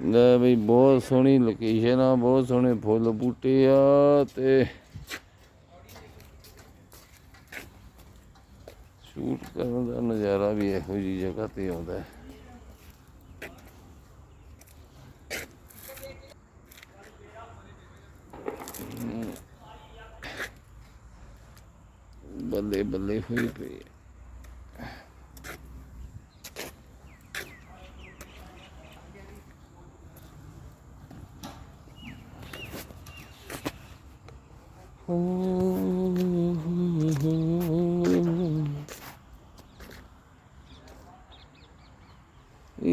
ਲੈ ਬਈ, ਬਹੁਤ ਸੋਹਣੀ ਲੋਕੇਸ਼ਨ ਆ, ਬਹੁਤ ਸੋਹਣੇ ਫੁੱਲ ਬੂਟੇ ਆ ਤੇ ਸ਼ੂਟ ਕਰਨ ਦਾ ਨਜ਼ਾਰਾ ਵੀ ਇਹੋ ਜੀ ਜਗ੍ਹਾ ਤੇ ਆਉਂਦਾ ਹੈ। ਬੱਲੇ ਬੱਲੇ ਹੋਈ ਪਈ ਇਹ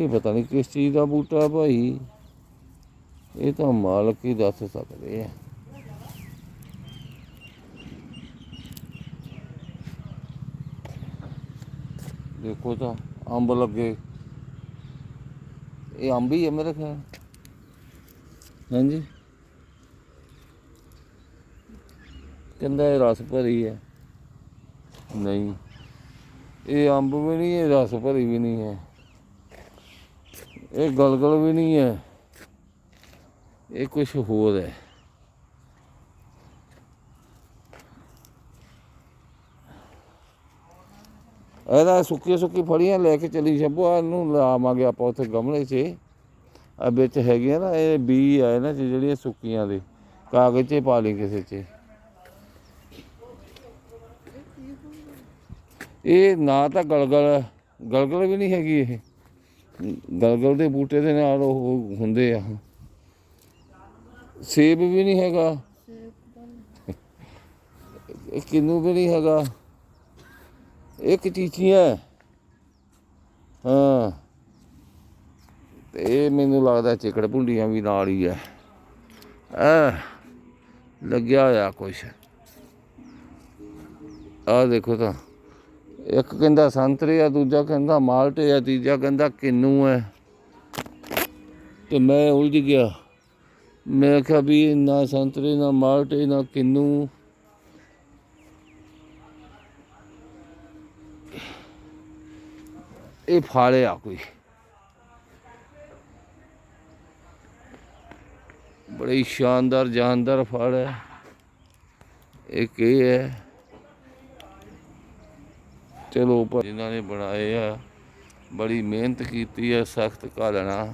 ਪਤਾ ਨਹੀਂ ਕਿਸ ਚੀਜ਼ ਦਾ ਬੂਟਾ ਭਾਈ ਇਹ ਤਾਂ ਮਾਲਕ ਹੀ ਦੱਸ ਸਕਦੇ ਆ ਦੇਖੋ ਤਾਂ ਅੰਬ ਲੱਗੇ ਇਹ ਅੰਬ ਹੀ ਹੈ ਮੇਰੇ ਖਿਆਲ ਹਾਂਜੀ ਕਹਿੰਦਾ ਇਹ ਰਸ ਭਰੀ ਹੈ। ਨਹੀਂ। ਇਹ ਅੰਬ ਵੀ ਨਹੀਂ, ਇਹ ਰਸ ਭਰੀ ਵੀ ਨਹੀਂ ਹੈ। ਇਹ ਗਲਗਲ ਵੀ ਨਹੀਂ ਹੈ। ਇਹ ਕੁਝ ਹੋਰ ਹੈ। ਇਹਦਾ ਸੁੱਕੀ ਸੁੱਕੀ ਫੜੀਆਂ ਲੈ ਕੇ ਚਲੀ ਸ਼ੰਭੂ ਨੂੰ ਲਾਵਾਂਗੇ ਆਪਾਂ ਉੱਥੇ ਗਮਲੇ 'ਚ। ਆ ਵਿੱਚ ਹੈਗੀਆਂ ਨਾ, ਇਹ ਬੀ ਆ ਇਹਨਾਂ 'ਚ ਜਿਹੜੀਆਂ ਸੁੱਕੀਆਂ ਦੇ, ਕਾਗਜ਼ 'ਚ ਪਾ ਲਈ ਕਿਸੇ 'ਚ। ਇਹ ਨਾ ਤਾਂ ਗਲਗਲ ਗਲਗਲ ਵੀ ਨਹੀਂ ਹੈਗੀ ਇਹ। ਗਲਗਲ ਦੇ ਬੂਟੇ ਦੇ ਨਾਲ ਉਹ ਹੁੰਦੇ ਆ। ਸੇਬ ਵੀ ਨਹੀਂ ਹੈਗਾ। ਇਹ ਕਿੰਨੂ ਵੀ ਨਹੀਂ ਹੈਗਾ। ਇੱਕ ਚੀਚੀਆਂ ਹਾਂ। ਤੇ ਇਹ ਮੈਨੂੰ ਲੱਗਦਾ ਚਿਕੜ ਭੁੰਡੀਆਂ ਵੀ ਨਾਲ ਹੀ ਆ ਆ ਲੱਗਿਆ ਹੋਇਆ ਕੁਛ। ਆ ਦੇਖੋ ਤਾਂ। ਇੱਕ ਕਹਿੰਦਾ ਸੰਤਰੇ ਆ, ਦੂਜਾ ਕਹਿੰਦਾ ਮਾਲਟੇ ਆ, ਤੀਜਾ ਕਹਿੰਦਾ ਕਿੰਨੂ ਹੈ ਤੇ ਮੈਂ ਉਲਝ ਗਿਆ। ਮੈਂ ਕਿਹਾ ਵੀ ਨਾ ਸੰਤਰੇ, ਨਾ ਮਾਲਟੇ, ਨਾ ਕਿੰਨੂ। ਇਹ ਫਲ ਆ ਕੋਈ। ਬੜੀ ਸ਼ਾਨਦਾਰ, ਜਾਨਦਾਰ ਫਲ ਹੈ। ਇਹ ਇਹ ਹੈ? ਚਲੋ ਜਿਨ੍ਹਾਂ ਨੇ ਬਣਾਏ ਆ ਬੜੀ ਮਿਹਨਤ ਕੀਤੀ ਆ ਸਖਤ ਘਾਲਣਾ।